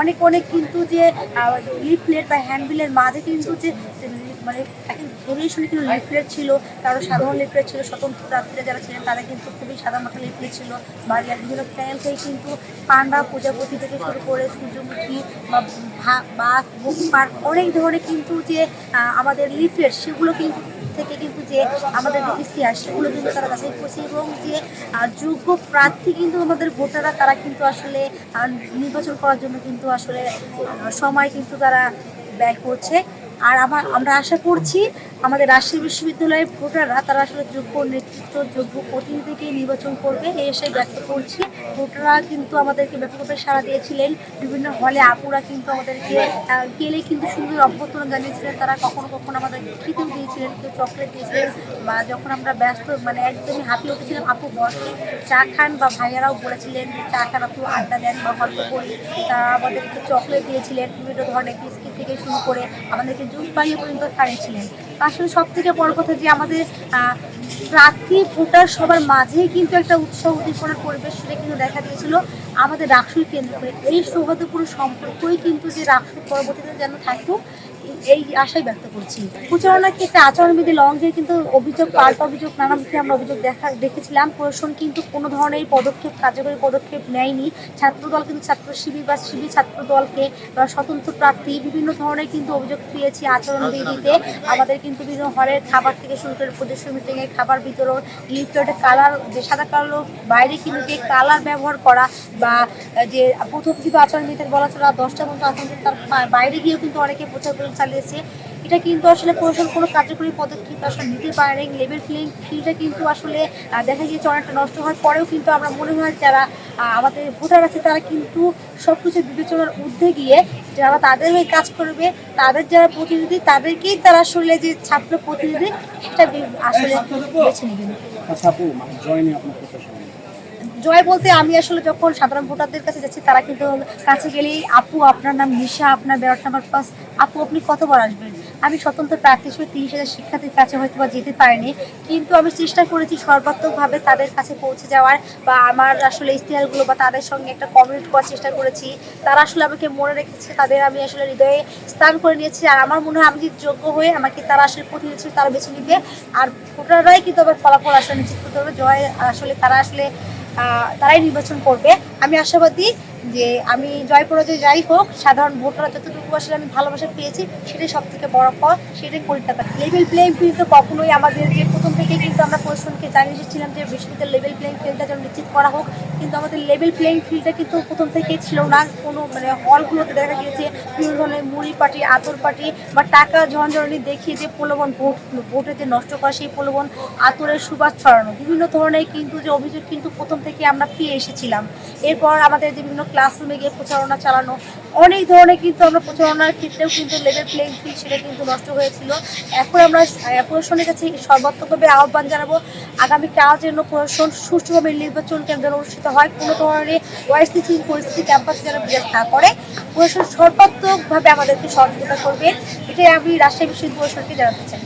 অনেক অনেক কিন্তু যে লিফলেট বা হ্যান্ডবিলের মাঝে কিন্তু যে মানে ধরে শুনে কিন্তু লিফলেট ছিল, কারও সাধারণ লিফলেট ছিল, স্বতন্ত্র প্রার্থীরা যারা ছিলেন তারা কিন্তু খুবই সাধারণ মাথা লিফলেট ছিল। বাড়ির বিভিন্ন প্যানেল থেকে কিন্তু পান্ডা প্রজাপতি থেকে শুরু করে সূর্যমুখী বা বাস বুক পার্ক অনেক ধরনের কিন্তু যে আমাদের লিফলেট সেগুলো কিন্তু থেকে কিন্তু যে আমাদের ইতিহাস সেগুলো কিন্তু তারা যাচাই করছে এবং যে যোগ্য প্রার্থী কিন্তু আমাদের ভোটাররা, তারা কিন্তু আসলে নির্বাচন করার জন্য কিন্তু আসলে সময় কিন্তু তারা ব্যয় করছে। আর আমার, আমরা আশা করছি আমাদের রাজশাহী বিশ্ববিদ্যালয়ের ভোটাররা, তারা আসলে যোগ্য নেতৃত্ব, যোগ্য প্রতিনিধিকে নির্বাচন করবে এই এসে ব্যক্ত করছি। ভোটাররা কিন্তু আমাদেরকে ব্যাপকভাবে সাড়া দিয়েছিলেন। বিভিন্ন হলে আপুরা কিন্তু আমাদেরকে গেলে কিন্তু সুন্দর অভ্যর্থনা জানিয়েছিলেন। তারা কখনো কখনো আমাদের খেতেও দিয়েছিলেন, কেউ চকলেট দিয়েছিলেন বা যখন আমরা ব্যস্ত মানে একদমই হাঁপিয়ে উঠেছিলাম, আপু বস, চা খান বা ভাইয়ারাও বলেছিলেন, চা খান আপু, আড্ডা দেন বা গল্প করি। তারা আমাদেরকে চকলেট দিয়েছিলেন, বিভিন্ন ধরনের বিস্কিট থেকে শুরু করে আমাদেরকে জুস পানিয়ে পর্যন্ত খাইয়েছিলেন। আসলে সব থেকে বড় কথা যে আমাদের প্রার্থী ভোটার সবার মাঝেই কিন্তু একটা উৎসাহ উদ্দীপনার পরিবেশ সেটা কিন্তু দেখা দিয়েছিল আমাদের রাকসুই কেন্দ্র করে। এই সৌহার্দ্যপূর্ণ সম্পর্কই কিন্তু যে রাকসু পরবর্তীতে যেন থাকুক এই আশাই ব্যক্ত করছি। প্রচারণার ক্ষেত্রে আচরণবিধি লঙ্ঘের কিন্তু অভিযোগ পাল্টা অভিযোগ নানা মুখে আমরা অভিযোগ দেখা, দেখেছিলাম। প্রশাসন কিন্তু কোনো ধরনের পদক্ষেপ, কার্যকরী পদক্ষেপ নেয়নি। ছাত্রদল কিন্তু ছাত্র শিবির বা শিবির ছাত্র দলকে বা স্বতন্ত্র প্রার্থী, বিভিন্ন ধরনের কিন্তু অভিযোগ পেয়েছি আচরণবিধিতে। আমাদের কিন্তু বিভিন্ন হলের খাবার থেকে শুরু করে প্রদেশ মিটিংয়ে খাবার বিতরণ, লিফলেটে, কালার, যে সাদা কালো, বাইরে কিন্তু যে কালার ব্যবহার করা বা, যে প্রথম কিন্তু আচরণবিধিতে বলা ছিল দশটা পর্যন্ত আচরণবিধি, তার বাইরে গিয়েও কিন্তু অনেকে প্রচার করে চালিয়েছে এটা কিন্তু আসলে প্রশাসন কোনো কার্যকরী পদক্ষেপ আসলে নিতে পারে লেভেল প্লেইং ফিল্ডটা কিন্তু আসলে দেখা গিয়েছে অনেকটা নষ্ট হওয়ার পরেও কিন্তু আমরা মনে হয় যারা আমাদের ভোটার আছে তারা কিন্তু সব কিছু বিবেচনার ঊর্ধ্বে গিয়ে যারা তাদের হয়ে কাজ করবে তাদের যারা প্রতিনিধি তাদেরকেই তারা আসলে যে ছাত্র প্রতিনিধি সেটা আসলে বেছে নেবেন আচ্ছা জয় বলতে আমি আসলে যখন সাধারণ ভোটারদের কাছে যাচ্ছি, তারা কিন্তু কাছে গেলেই, আপু, আপনার নাম নিশা, আপনার ব্যালট নাম্বার পাস আপু, আপনি কতবার আসবেন? আমি স্বতন্ত্র প্রার্থী হিসেবে তিরিশ হাজার শিক্ষার্থীর কাছে হয়তো বা যেতে পারিনি, কিন্তু আমি চেষ্টা করেছি সর্বাত্মকভাবে তাদের কাছে পৌঁছে যাওয়ার বা আমার আসলে ইশতেহারগুলো বা তাদের সঙ্গে একটা কমিউনিট করার চেষ্টা করেছি। তারা আসলে আমাকে মনে রেখেছে, তাদের আমি আসলে হৃদয়ে স্থান করে নিয়েছি আর আমার মনে হয় আমি যোগ্য হয়ে আমাকে তারা আসলে প্রতিনিধি তারা বেছে নিবে। আর ভোটাররাই কিন্তু আবার ফলাফল আসলে নিশ্চিত করতে হবে জয় আসলে তারা আসলে তারাই নির্বাচন করবে। আমি আশাবাদী যে আমি জয় পরাজয় যাই হোক, সাধারণ ভোটাররা যতটুকু আসলে আমি ভালোবাসা পেয়েছি, সেটাই সব থেকে বড় পথ, সেটাই কলকাতা লেভেল প্লেইং ফিল্ড তো কখনোই আমাদের যে প্রথম থেকে কিন্তু আমরা প্রশাসনকে জানিয়ে এসেছিলাম যে বিশ্ববিদ্যালয় লেভেল প্লেইং ফিল্ডটা যেন নিশ্চিত করা হোক কিন্তু আমাদের লেভেল প্লেইং ফিল্ডটা কিন্তু প্রথম থেকেই ছিল না। কোনো মানে হলগুলোতে দেখা গিয়েছে বিভিন্ন ধরনের মুড়ি পার্টি আতর পার্টি বা টাকা ঝঞ্ঝরনি দেখিয়ে যে প্রলোভন ভোট, ভোটে যে নষ্ট করা সেই প্রলোভন আতরের সুবাস ছড়ানো। বিভিন্ন ধরনের কিন্তু যে অভিযোগ কিন্তু প্রথম থেকে আমরা পেয়ে এসেছিলাম। এরপর আমাদের যে বিভিন্ন ক্লাসরুমে গিয়ে প্রচারণা চালানো, অনেক ধরনের কিন্তু আমরা প্রচারণার ক্ষেত্রেও কিন্তু লেভেল প্লেইং ফিল্ড সেটা কিন্তু নষ্ট হয়েছিল। এখন আমরা প্রশাসনের কাছে সর্বাত্মকভাবে আহ্বান জানাব আগামী কাল যেন প্রশাসন সুষ্ঠুভাবে নির্বাচন কেন্দ্র অনুষ্ঠিত হয়, কোনো ধরনের পরিস্থিতি পরিস্থিতি ক্যাম্পাসে যেন বিরাজ না করে, প্রশাসন সর্বাত্মকভাবে আমাদেরকে সহযোগিতা করবে, এটাই আমি রাজশাহী বিশ্ববিদ্যালয় প্রশাসনকে জানাতে চাই।